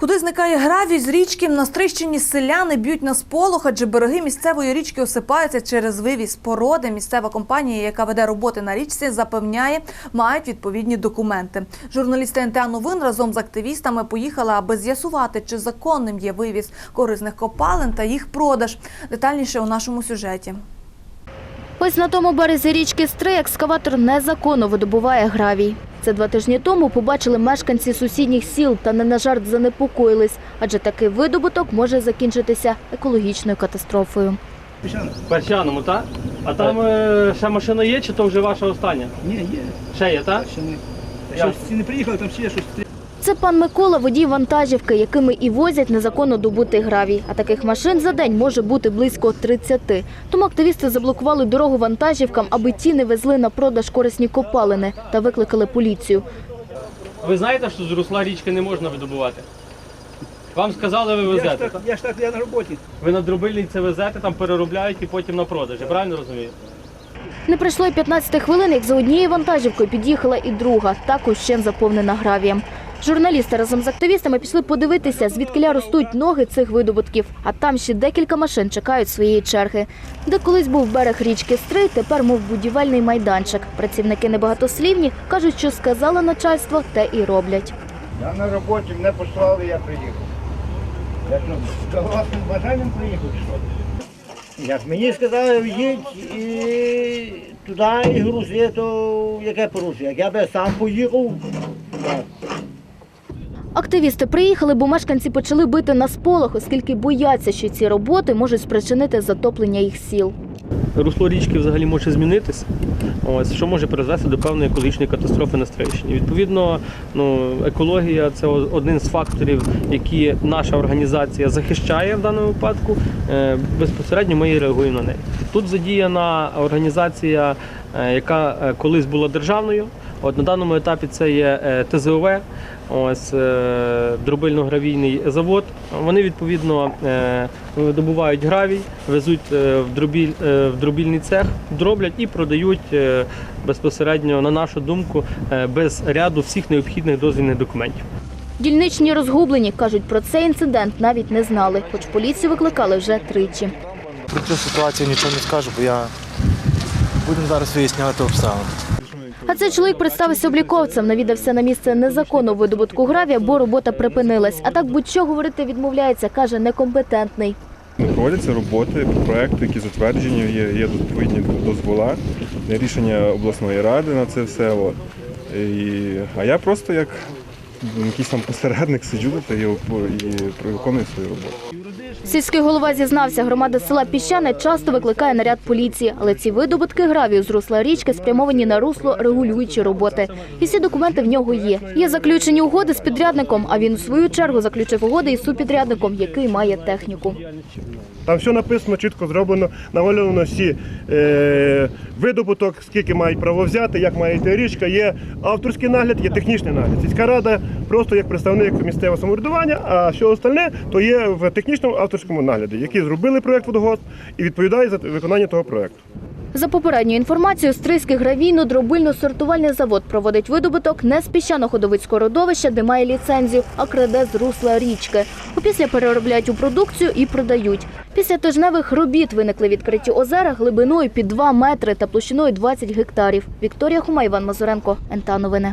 Куди зникає гравій з річки, на Стрищині селяни б'ють на сполох, адже береги місцевої річки осипаються через вивіз породи. Місцева компанія, яка веде роботи на річці, запевняє, мають відповідні документи. Журналісти НТА Новин разом з активістами поїхали, аби з'ясувати, чи законним є вивіз корисних копалин та їх продаж. Детальніше у нашому сюжеті. Ось на тому березі річки Стри екскаватор незаконно видобуває гравій. Це два тижні тому побачили мешканці сусідніх сіл та не на жарт занепокоїлись, адже такий видобуток може закінчитися екологічною катастрофою. Перчаному, так? А там е, ще машина є, чи то вже ваша остання? Ні, є. Ще є, так? Ще не. Ясно. Щось не приїхали, там ще є щось. Це пан Микола, водій вантажівки, якими і возять незаконно добутий гравій. А таких машин за день може бути близько 30. Тому активісти заблокували дорогу вантажівкам, аби ті не везли на продаж корисні копалини та викликали поліцію. Ви знаєте, що з русла річки не можна видобувати? Вам сказали, ви Я ж везете. так, я ж так, я на роботі. Ви на дробильні це везете, там переробляють і потім на продаж. Я правильно розумію? Не пройшло й 15 хвилин, як за однією вантажівкою під'їхала і друга, також ще заповнена гравієм. Журналісти разом з активістами пішли подивитися, звідкиля ростуть ноги цих видобутків. А там ще декілька машин чекають своєї черги. Де колись був берег річки Стрий, тепер мов будівельний майданчик. Працівники небагатослівні кажуть, що сказало начальство, те і роблять. Я на роботі, мене послали, я приїхав. Я що, власним бажанням приїхав, що? Як мені сказали, їдь і туди і грузи, то яке порушення? Як я би сам поїхав. Активісти приїхали, бо мешканці почали бити на сполох, оскільки бояться, що ці роботи можуть спричинити затоплення їх сіл. Русло річки взагалі може змінитися, ось, що може призвести до певної екологічної катастрофи на Стрийщині. Відповідно, ну, екологія це один з факторів, які наша організація захищає в даному випадку. Е, Безпосередньо ми і реагуємо на неї. Тут задіяна організація, е, яка е, колись була державною. От на даному етапі це є е, ТЗОВ, ось е, дробильно-гравійний завод. Вони відповідно е, добувають гравій, везуть в дробіль в дробільний цех, дроблять і продають безпосередньо, на нашу думку, без ряду всіх необхідних дозвільних документів. Дільничні розгублені кажуть, про цей інцидент навіть не знали, хоч поліцію викликали вже тричі. Про цю ситуацію нічого не скажу, бо я будемо зараз виясняти обставини. А цей чоловік представився обліковцем, навідався на місце незаконного видобутку гравія, бо робота припинилась. А так будь-що говорити відмовляється, каже некомпетентний. Проводяться роботи по проекту, які затверджені, є, є відповідні дозвола, рішення обласної ради на це все. І, а я просто як якийсь там посередник сиджу та і, і виконую свою роботу. Сільський голова зізнався, громада села Піщане часто викликає наряд поліції, але ці видобутки гравію з русла річки спрямовані на русло регулюючі роботи. І всі документи в нього є. Є заключені угоди з підрядником, а він у свою чергу заключив угоди із супідрядником, який має техніку. Там все написано, чітко зроблено, намальовано всі е, видобуток, скільки мають право взяти, як має йти річка. Є авторський нагляд, є технічний нагляд. Сільська рада просто як представник місцевого самоврядування, а все остальне то є в технічному авторському нагляді, які зробили проєкт водогосп і відповідають за виконання того проєкту. За попередньою інформацією, Стрийський гравійно-дробильно-сортувальний завод проводить видобуток не з піщано-ходовицького родовища, де має ліцензію, а краде з русла річки. Опісля переробляють у продукцію і продають. Після тижневих робіт виникли відкриті озера глибиною під 2 метри та площиною 20 гектарів. Вікторія Хума, Іван Мазуренко, НТА Новини.